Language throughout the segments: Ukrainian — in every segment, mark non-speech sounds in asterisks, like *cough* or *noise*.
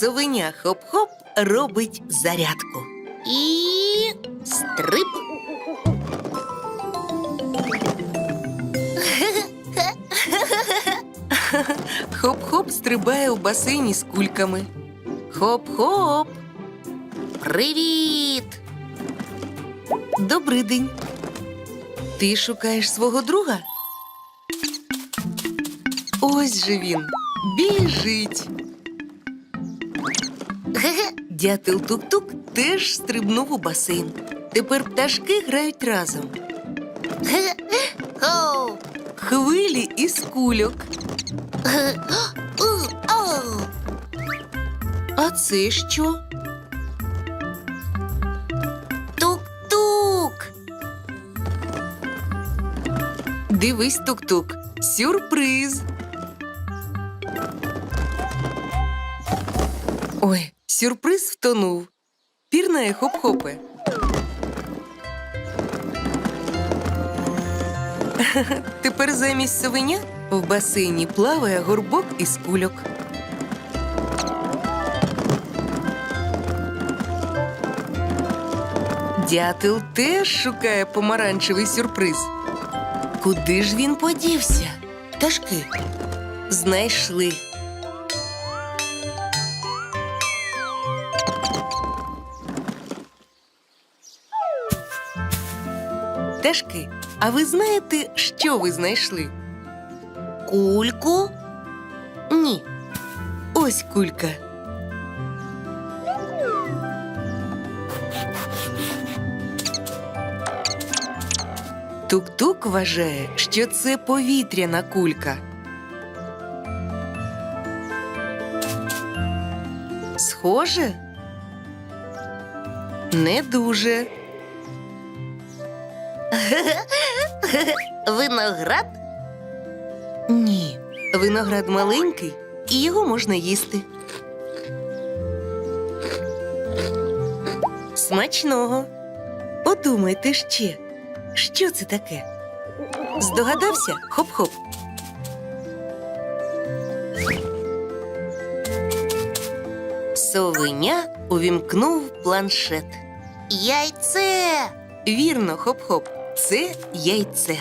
Совеня хоп-хоп робить зарядку. І стрип. Хоп-хоп стрибає у басейні з кульками. Хоп-хоп. Привіт. Добрий день. Ти шукаєш свого друга? Ось же він біжить. Дятел тук-тук теж стрибнув у басейн. Тепер пташки грають разом. Хвилі із кульок. А це що? Тук-тук. Дивись, тук-тук. Сюрприз. Ой, сюрприз втонув. Пірнає хоп-хопе. *laughs* Тепер замість совеня в басейні плаває горбок із кульок. Дятел теж шукає помаранчевий сюрприз. Куди ж він подівся? Пташки знайшли. Пташки, а ви знаєте, що ви знайшли? Кульку? Ні. Ось кулька. Тук-тук вважає, що це повітряна кулька. Схоже? Не дуже. Виноград? Ні. Виноград маленький, і його можна їсти. Смачного. Подумайте ще, що це таке? Здогадався? Хоп-хоп. Совеня увімкнув планшет. Яйце. Вірно, хоп-хоп. Це яйце.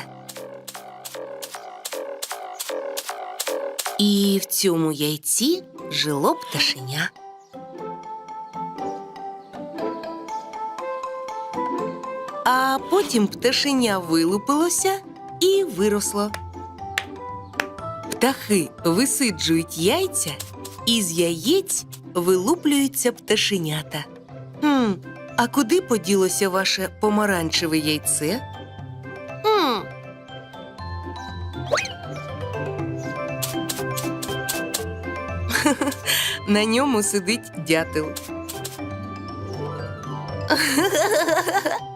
І в цьому яйці жило пташеня. А потім пташеня вилупилося і виросло. Птахи висиджують яйця, і з яєць вилуплюються пташенята. Хм, а куди поділося ваше помаранчеве яйце? На ньому сидить дятел.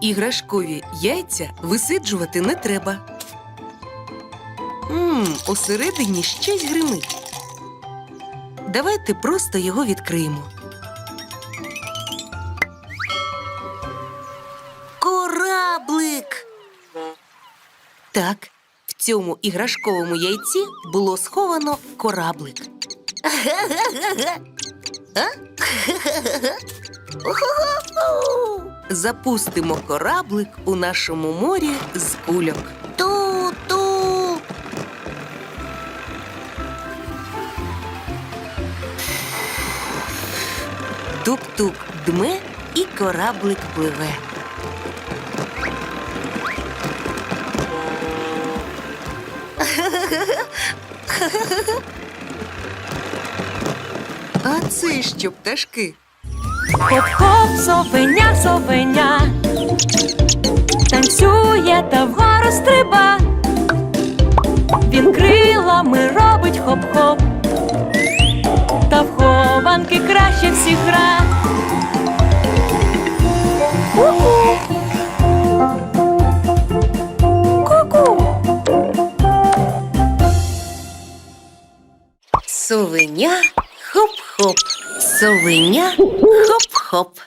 Іграшкові яйця висиджувати не треба. Мм, усередині щось гримить. Давайте просто його відкриємо. Кораблик. Так, в цьому іграшковому яйці було сховано кораблик. Запустимо кораблик у нашому морі з кульок. Ту-ту. Тук-тук дме і кораблик пливе. *laughs* Це що, пташки? Хоп-хоп, совеня, совеня, танцює та вгору стриба. Він крилами робить хоп-хоп, та в рибки краще всіх гра. Ку-ку. Ку-ку. Совеня хоп-хоп. Совеня хоп-хоп.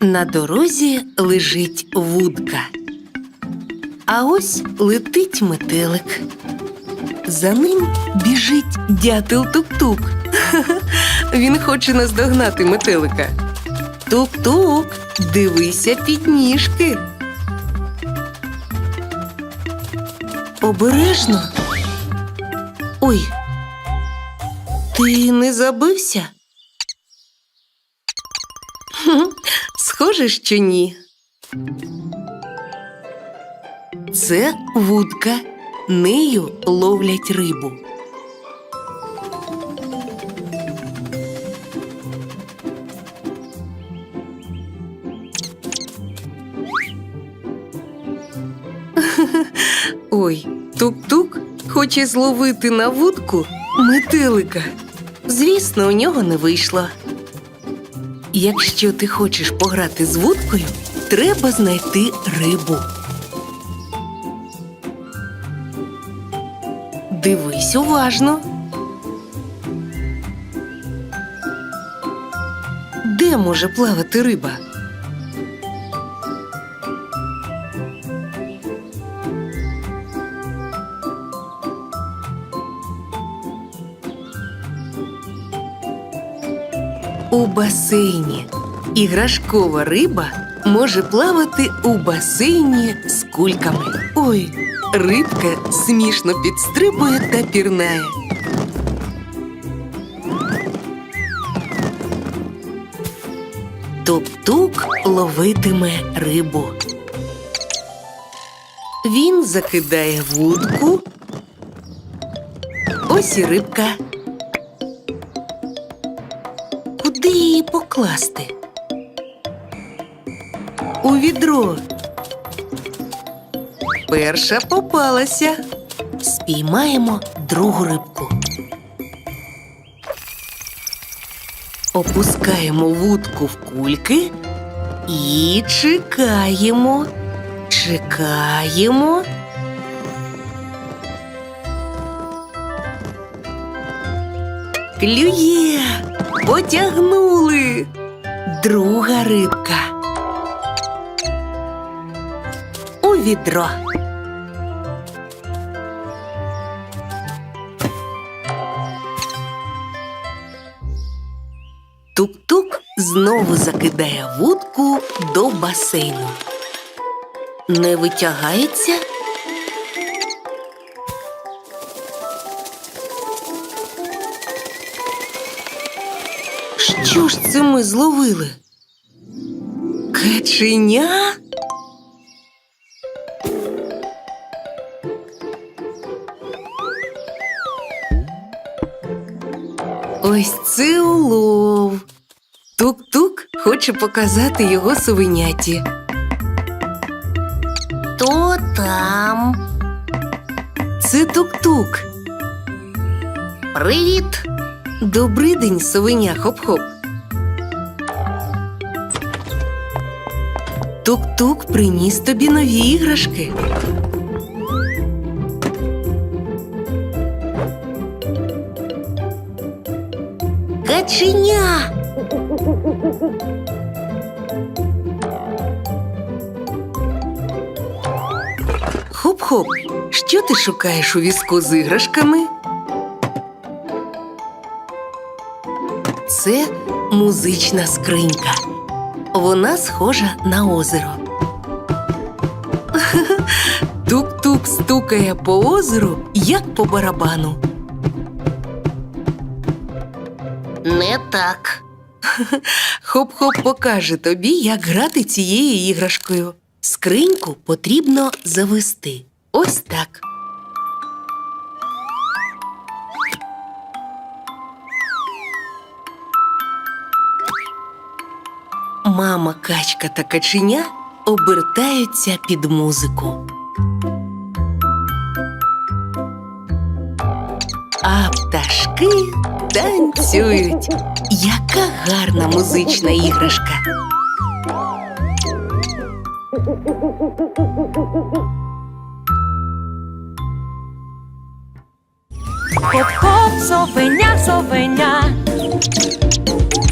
На дорозі лежить вудка. А ось летить метелик. За ним біжить дятел тук-тук. *laughs* Він хоче наздогнати метелика. Тук-тук, дивися під ніжки. Обережно. Ой, ти не забився? Схоже, що ні. Це вудка. Нею ловлять рибу. Ой, тук-тук хоче зловити на вудку метелика. Звісно, у нього не вийшло. Якщо ти хочеш пограти з вудкою, треба знайти рибу. Дивись уважно. Де може плавати риба? У басейні. Іграшкова риба може плавати у басейні з кульками. Ой, рибка смішно підстрибує та пірнає. Тук-тук ловитиме рибу. Він закидає вудку. Ось і рибка. Покласти? У відро. Перша попалася. Спіймаємо другу рибку. Опускаємо вудку в кульки і чекаємо. Чекаємо. Клює. Потягнули. Друга рибка. У відро. Тук-тук знову закидає вудку до басейну. Не витягається. Що ж це ми зловили? Каченя? Ось це улов. Тук-тук хоче показати його совеняті. Хто там? Це тук-тук. Привіт! Добрий день, совеня хоп-хоп. Тук-тук приніс тобі нові іграшки. Каченя! Хоп-хоп, що ти шукаєш у візку з іграшками? Це музична скринька. Вона схожа на озеро. Тук-тук стукає по озеру, як по барабану. Не так. Хоп-хоп покаже тобі, як грати цією іграшкою. Скриньку потрібно завести. Ось так. Мама, качка та каченя обертаються під музику. А пташки танцюють. Яка гарна музична іграшка. Хоп-хоп, совеня, совеня,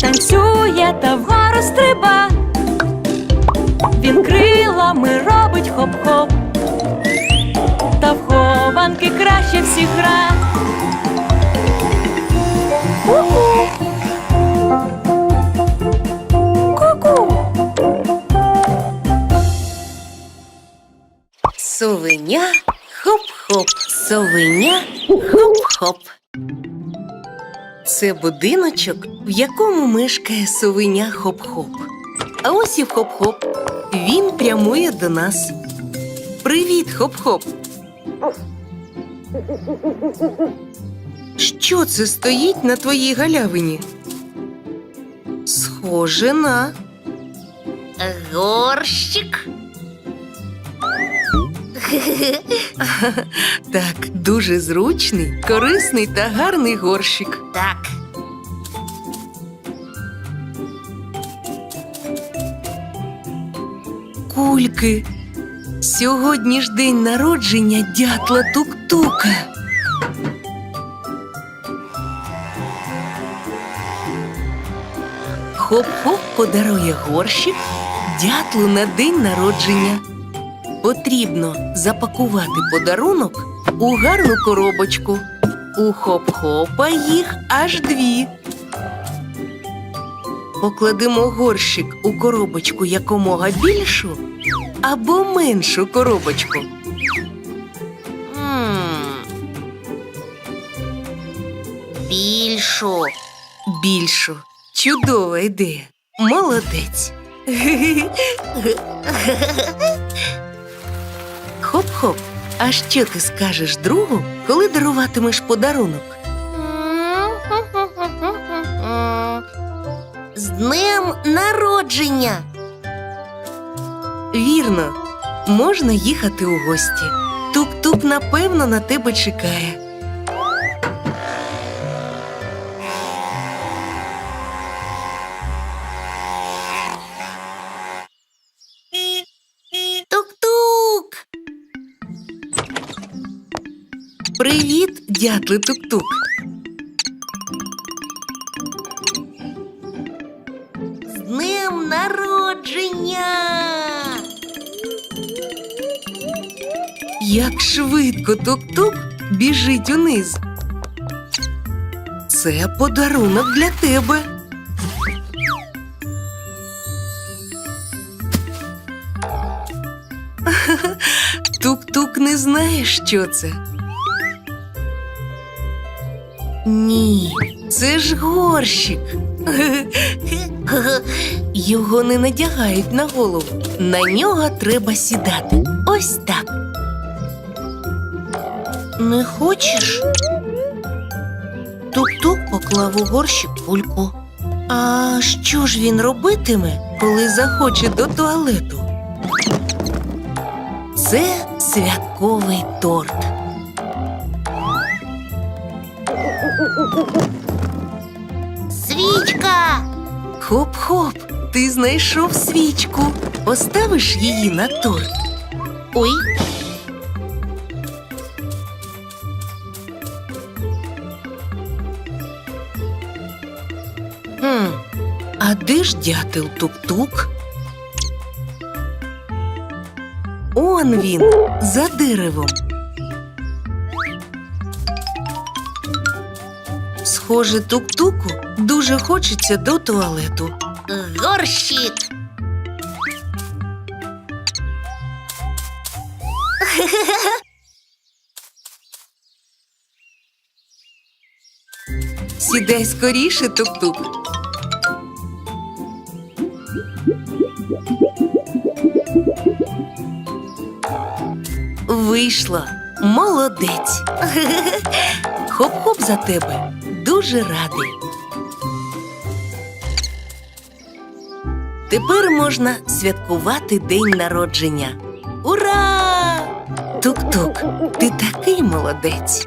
танцює та вгору стриба. Він крилами робить хоп-хоп, та в хованки краще всіх гра. Ку-ку. Хоп-хоп, совеня, хоп-хоп. Це будиночок, в якому мешкає совеня хоп-хоп. А ось і хоп-хоп. Він прямує до нас. Привіт, хоп-хоп. Що це стоїть на твоїй галявині? Схоже на. Горщик. *laughs* Так, дуже зручний, корисний та гарний горщик. Так. Кульки. Сьогодні ж день народження дятла Тук-Тука. Хоп-хоп подарує горщик дятлу на день народження. Потрібно запакувати подарунок у гарну коробочку. У хоп-хопа їх аж дві. Покладемо горщик у коробочку якомога більшу або меншу коробочку. Більшу. Більшу. Чудова ідея. Молодець. *laughs* Хоп-хоп. А що ти скажеш другу, коли даруватимеш подарунок? З днем народження. Вірно, можна їхати у гості. Тук-тук, напевно, на тебе чекає. Дятли тук-тук. З днем народження. Як швидко тук-тук біжить униз. Це подарунок для тебе. *laughs* Тук-тук не знає, що це. Ні, це ж горщик. *laughs* Його не надягають на голову. На нього треба сідати. Ось так. Не хочеш? Тук-тук поклав у горщик кульку. А що ж він робитиме, коли захоче до туалету? Це святковий торт. Свічка. Хоп-хоп, ти знайшов свічку. Поставиш її на торт. Ой. Хм, а де ж дятел тук-тук? Он він, за деревом. Схоже, тук-туку дуже хочеться до туалету. Горщик. Сідай скоріше, тук-тук. Вийшло. Молодець. *laughs* Хоп-хоп за тебе. Дуже радий. Тепер можна святкувати день народження. Ура! Тук-тук, ти такий молодець.